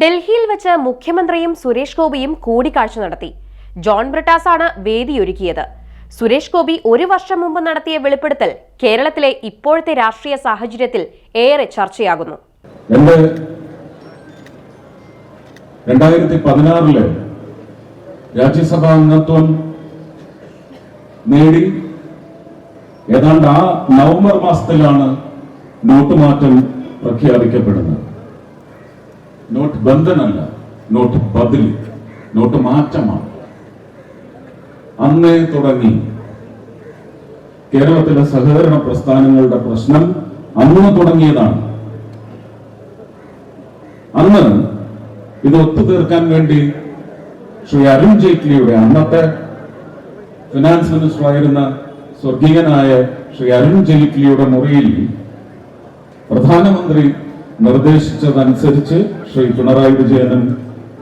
ഡൽഹിയിൽ വെച്ച് മുഖ്യമന്ത്രിയും സുരേഷ് ഗോപിയും കൂടിക്കാഴ്ച നടത്തി. ജോൺ ബ്രിട്ടാസാണ് വേദിയൊരുക്കിയത്. സുരേഷ് ഗോപി ഒരു വർഷം മുമ്പ് നടത്തിയ വെളിപ്പെടുത്തൽ കേരളത്തിലെ ഇപ്പോഴത്തെ രാഷ്ട്രീയ സാഹചര്യത്തിൽ ഏറെ ചർച്ചയാകുന്നു. രാജ്യസഭാ അംഗത്വം നേടി ഏതാണ്ട് ആ നവംബർ മാസത്തിലാണ് നോട്ടുമാറ്റം പ്രഖ്യാപിക്കപ്പെടുന്നത്. നോട്ട് ബന്ധനല്ല നോട്ട് ബദലി നോട്ട് മാറ്റമാണ്. അന്നേ തുടങ്ങി കേരളത്തിലെ സഹകരണ പ്രസ്ഥാനങ്ങളുടെ പ്രശ്നം അന്ന് തുടങ്ങിയതാണ്. അന്ന് ഇത് ഒത്തുതീർക്കാൻ വേണ്ടി ശ്രീ അരുൺ ജെയ്റ്റ്ലിയുടെ അന്നത്തെ ഫിനാൻസ് മിനിസ്റ്ററായിരുന്ന സ്വർഗീയനായ ശ്രീ അരുൺ ജെയ്റ്റ്ലിയുടെ മുറിയിൽ പ്രധാനമന്ത്രി നിർദ്ദേശിച്ചതനുസരിച്ച് ശ്രീ പിണറായി വിജയനും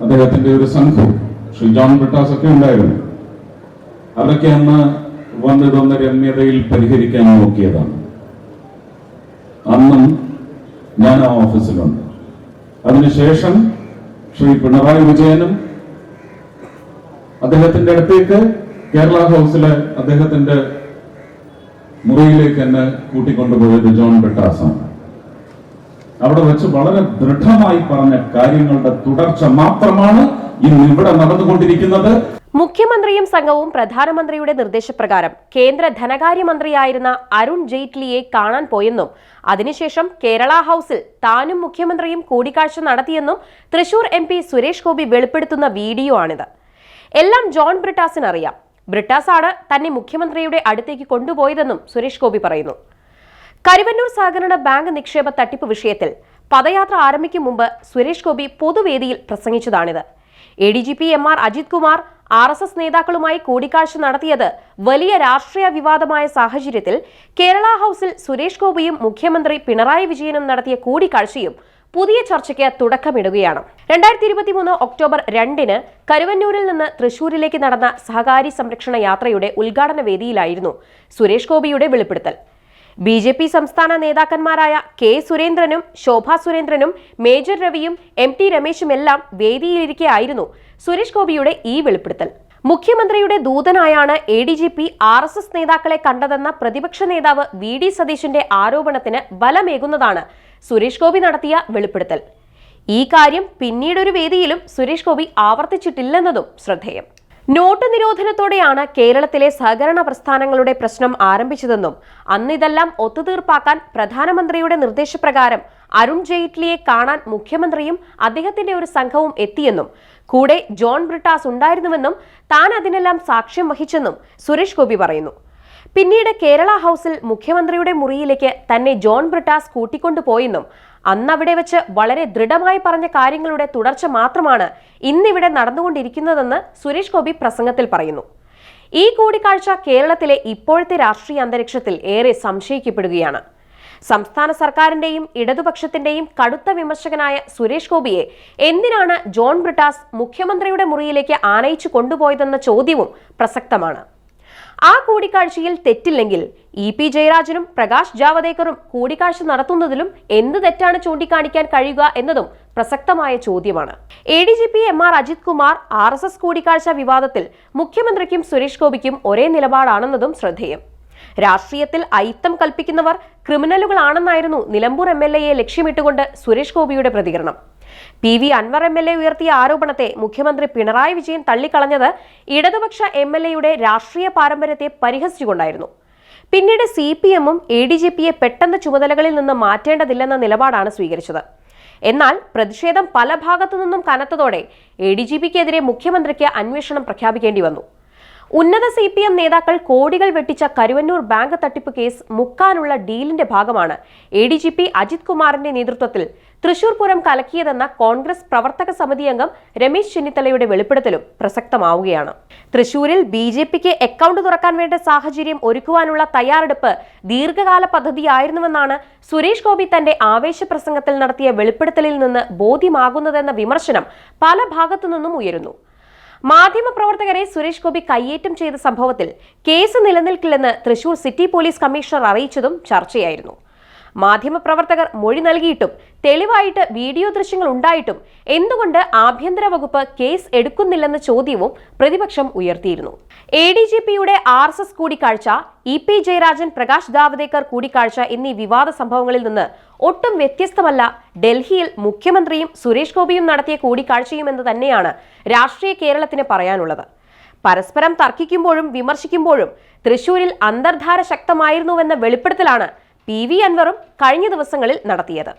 അദ്ദേഹത്തിന്റെ ഒരു സംഘവും ശ്രീ ജോൺ ബ്രിട്ടാസ് ഒക്കെ ഉണ്ടായിരുന്നു. അവരൊക്കെ അന്ന് വന്നിതൊന്ന് രമ്യതയിൽ പരിഹരിക്കാൻ നോക്കിയതാണ്. അന്നും ഞാൻ ആ ഓഫീസിലുണ്ട്. അതിനുശേഷം ശ്രീ പിണറായി വിജയനും അദ്ദേഹത്തിന്റെ അടുത്തേക്ക് കേരള ഹൗസിലെ അദ്ദേഹത്തിന്റെ മുറിയിലേക്ക് എന്നെ കൂട്ടിക്കൊണ്ടുപോയത് ജോൺ ബെട്ടാസാണ് അവിടെ വെച്ച് വളരെ ദൃഢമായി പറഞ്ഞ കാര്യങ്ങളുടെ തുടർച്ച മാത്രമാണ് ഇന്ന് ഇവിടെ നടന്നുകൊണ്ടിരിക്കുന്നത്. മുഖ്യമന്ത്രിയും സംഘവും പ്രധാനമന്ത്രിയുടെ നിർദ്ദേശപ്രകാരം കേന്ദ്ര ധനകാര്യമന്ത്രിയായിരുന്ന അരുൺ ജെയ്റ്റ്ലിയെ കാണാൻ പോയെന്നും അതിനുശേഷം കേരള ഹൌസിൽ താനും മുഖ്യമന്ത്രിയും കൂടിക്കാഴ്ച നടത്തിയെന്നും തൃശൂർ എം സുരേഷ് ഗോപി വെളിപ്പെടുത്തുന്ന വീഡിയോ ആണിത്. എല്ലാം ജോൺ ബ്രിട്ടാസിനറിയാം. ബ്രിട്ടാസാണ് തന്നെ മുഖ്യമന്ത്രിയുടെ അടുത്തേക്ക് കൊണ്ടുപോയതെന്നും സുരേഷ് ഗോപി പറയുന്നു. കരുവന്നൂർ സഹകരണ ബാങ്ക് നിക്ഷേപ തട്ടിപ്പ് വിഷയത്തിൽ പദയാത്ര ആരംഭിക്കും മുമ്പ് സുരേഷ് ഗോപി പൊതുവേദിയിൽ പ്രസംഗിച്ചതാണിത്. A D G P M R Ajith Kumar R S S നേതാക്കളുമായി കൂടിക്കാഴ്ച നടത്തിയത് വലിയ രാഷ്ട്രീയ വിവാദമായ സാഹചര്യത്തിൽ കേരള ഹൌസിൽ സുരേഷ് ഗോപിയും മുഖ്യമന്ത്രി പിണറായി വിജയനും നടത്തിയ കൂടിക്കാഴ്ചയും പുതിയ ചർച്ചയ്ക്ക് തുടക്കമിടുകയാണ്. രണ്ടായിരത്തി ഇരുപത്തിമൂന്ന് ഒക്ടോബർ രണ്ടിന് കരുവന്നൂരിൽ നിന്ന് തൃശൂരിലേക്ക് നടന്ന സഹകാരി സംരക്ഷണ യാത്രയുടെ ഉദ്ഘാടന വേദിയിലായിരുന്നു സുരേഷ് ഗോപിയുടെ വെളിപ്പെടുത്തൽ. ബി ജെ പി സംസ്ഥാന നേതാക്കന്മാരായ കെ സുരേന്ദ്രനും ശോഭ സുരേന്ദ്രനും മേജർ രവിയും എം ടി രമേശുമെല്ലാം വേദിയിലിരിക്കെയായിരുന്നു സുരേഷ് ഗോപിയുടെ ഈ വെളിപ്പെടുത്തൽ. മുഖ്യമന്ത്രിയുടെ ദൂതനായാണ് A D G P R S S നേതാക്കളെ കണ്ടതെന്ന പ്രതിപക്ഷ നേതാവ് വി ഡി സതീശന്റെ ആരോപണത്തിന് ബലമേകുന്നതാണ് സുരേഷ് ഗോപി നടത്തിയ വെളിപ്പെടുത്തൽ. ഈ കാര്യം പിന്നീടൊരു വേദിയിലും സുരേഷ് ഗോപി ആവർത്തിച്ചിട്ടില്ലെന്നതും ശ്രദ്ധേയം. നോട്ട് നിരോധനത്തോടെയാണ് കേരളത്തിലെ സഹകരണ പ്രസ്ഥാനങ്ങളുടെ പ്രശ്നം ആരംഭിച്ചതെന്നും അന്നിതെല്ലാം ഒത്തുതീർപ്പാക്കാൻ പ്രധാനമന്ത്രിയുടെ നിർദ്ദേശപ്രകാരം അരുൺ ജെയ്റ്റ്ലിയെ കാണാൻ മുഖ്യമന്ത്രിയും അദ്ദേഹത്തിന്റെ ഒരു സംഘവും എത്തിയെന്നും കൂടെ ജോൺ ബ്രിട്ടാസ് ഉണ്ടായിരുന്നുവെന്നും താൻ അതിനെല്ലാം സാക്ഷ്യം വഹിച്ചെന്നും സുരേഷ് ഗോപി പറയുന്നു. പിന്നീട് കേരള ഹൌസിൽ മുഖ്യമന്ത്രിയുടെ മുറിയിലേക്ക് തന്നെ ജോൺ ബ്രിട്ടാസ് കൂട്ടിക്കൊണ്ടുപോയെന്നും അന്നവിടെ വെച്ച് വളരെ ദൃഢമായി പറഞ്ഞ കാര്യങ്ങളുടെ തുടർച്ച മാത്രമാണ് ഇന്നിവിടെ നടന്നുകൊണ്ടിരിക്കുന്നതെന്ന് സുരേഷ് ഗോപി പ്രസംഗത്തിൽ പറയുന്നു. ഈ കൂടിക്കാഴ്ച കേരളത്തിലെ ഇപ്പോഴത്തെ രാഷ്ട്രീയ അന്തരീക്ഷത്തിൽ ഏറെ സംശയിക്കപ്പെടുകയാണ്. സംസ്ഥാന സർക്കാരിന്റെയും ഇടതുപക്ഷത്തിന്റെയും കടുത്ത വിമർശകനായ സുരേഷ് ഗോപിയെ എന്തിനാണ് ജോൺ ബ്രിട്ടാസ് മുഖ്യമന്ത്രിയുടെ മുറിയിലേക്ക് ആനയിച്ചു കൊണ്ടുപോയതെന്ന ചോദ്യവും പ്രസക്തമാണ്. ആ കൂടിക്കാഴ്ചയിൽ തെറ്റില്ലെങ്കിൽ ഇ പി ജയരാജനും പ്രകാശ് ജാവദേക്കറും കൂടിക്കാഴ്ച നടത്തുന്നതിലും എന്ത് തെറ്റാണ് ചൂണ്ടിക്കാണിക്കാൻ കഴിയുക എന്നതും പ്രസക്തമായ ചോദ്യമാണ്. A D G P M R Ajith Kumar R S S കൂടിക്കാഴ്ച വിവാദത്തിൽ മുഖ്യമന്ത്രിക്കും സുരേഷ് ഗോപിക്കും ഒരേ നിലപാടാണെന്നതും ശ്രദ്ധേയം. രാഷ്ട്രീയത്തിൽ അയിത്തം കൽപ്പിക്കുന്നവർ ക്രിമിനലുകളാണെന്നായിരുന്നു നിലമ്പൂർ എം എൽ എയെ ലക്ഷ്യമിട്ടുകൊണ്ട് സുരേഷ് ഗോപിയുടെ പ്രതികരണം. P V Anwar M L A ഉയർത്തിയ ആരോപണത്തെ മുഖ്യമന്ത്രി പിണറായി വിജയൻ തള്ളിക്കളഞ്ഞത് ഇടതുപക്ഷ എം എൽ എയുടെ രാഷ്ട്രീയ പാരമ്പര്യത്തെ പരിഹസിച്ചുകൊണ്ടായിരുന്നു. പിന്നീട് സി പി എമ്മും എ ഡി ജി പിയെ പെട്ടെന്ന് ചുമതലകളിൽ നിന്ന് മാറ്റേണ്ടതില്ലെന്ന നിലപാടാണ് സ്വീകരിച്ചത്. എന്നാൽ പ്രതിഷേധം പല ഭാഗത്തു നിന്നും കനത്തതോടെ എ ഡി ജി പിക്കെതിരെ മുഖ്യമന്ത്രിക്ക് അന്വേഷണം പ്രഖ്യാപിക്കേണ്ടി വന്നു. ഉന്നത സി പി എം നേതാക്കൾ കോടികൾ വെട്ടിച്ച കരുവന്നൂർ ബാങ്ക് തട്ടിപ്പ് കേസ് മുക്കാനുള്ള ഡീലിന്റെ ഭാഗമാണ് A D G P Ajith കുമാറിന്റെ നേതൃത്വത്തിൽ തൃശൂർ പൂരം കലക്കിയതെന്ന കോൺഗ്രസ് പ്രവർത്തക സമിതി അംഗം രമേശ് ചെന്നിത്തലയുടെ വെളിപ്പെടുത്തലും പ്രസക്തമാവുകയാണ്. തൃശൂരിൽ ബി ജെ പിക്ക് അക്കൗണ്ട് തുറക്കാൻ വേണ്ട സാഹചര്യം ഒരുക്കുവാനുള്ള തയ്യാറെടുപ്പ് ദീർഘകാല പദ്ധതിയായിരുന്നുവെന്നാണ് സുരേഷ് ഗോപി തന്റെ ആവേശ പ്രസംഗത്തിൽ നടത്തിയ വെളിപ്പെടുത്തലിൽ നിന്ന് ബോധ്യമാകുന്നതെന്ന വിമർശനം പല ഭാഗത്തു നിന്നും ഉയരുന്നു. മാധ്യമപ്രവർത്തകരെ സുരേഷ് ഗോപി കയ്യേറ്റം ചെയ്ത സംഭവത്തിൽ കേസ് നിലനിൽക്കില്ലെന്ന് തൃശൂർ സിറ്റി പോലീസ് കമ്മീഷണർ അറിയിച്ചതും ചർച്ചയായിരുന്നു. മാധ്യമപ്രവർത്തകർ മൊഴി നൽകിയിട്ടും തെളിവായിട്ട് വീഡിയോ ദൃശ്യങ്ങൾ ഉണ്ടായിട്ടും എന്തുകൊണ്ട് ആഭ്യന്തര വകുപ്പ് കേസ് എടുക്കുന്നില്ലെന്ന ചോദ്യവും പ്രതിപക്ഷം ഉയർത്തിയിരുന്നു. എ ഡി ജി പിയുടെ ആർ എസ് എസ് കൂടിക്കാഴ്ച ഇ പി ജയരാജൻ പ്രകാശ് ജാവദേക്കർ കൂടിക്കാഴ്ച എന്നീ വിവാദ സംഭവങ്ങളിൽ നിന്ന് ഒട്ടും വ്യത്യസ്തമല്ല ഡൽഹിയിൽ മുഖ്യമന്ത്രിയും സുരേഷ് ഗോപിയും നടത്തിയ കൂടിക്കാഴ്ചയും എന്ന് തന്നെയാണ് രാഷ്ട്രീയ കേരളത്തിന് പറയാനുള്ളത്. പരസ്പരം തർക്കിക്കുമ്പോഴും വിമർശിക്കുമ്പോഴും തൃശൂരിൽ അന്തർധാര ശക്തമായിരുന്നുവെന്ന വെളിപ്പെടുത്തലാണ് പി വി അൻവറും കഴിഞ്ഞ ദിവസങ്ങളിൽ നടത്തിയത്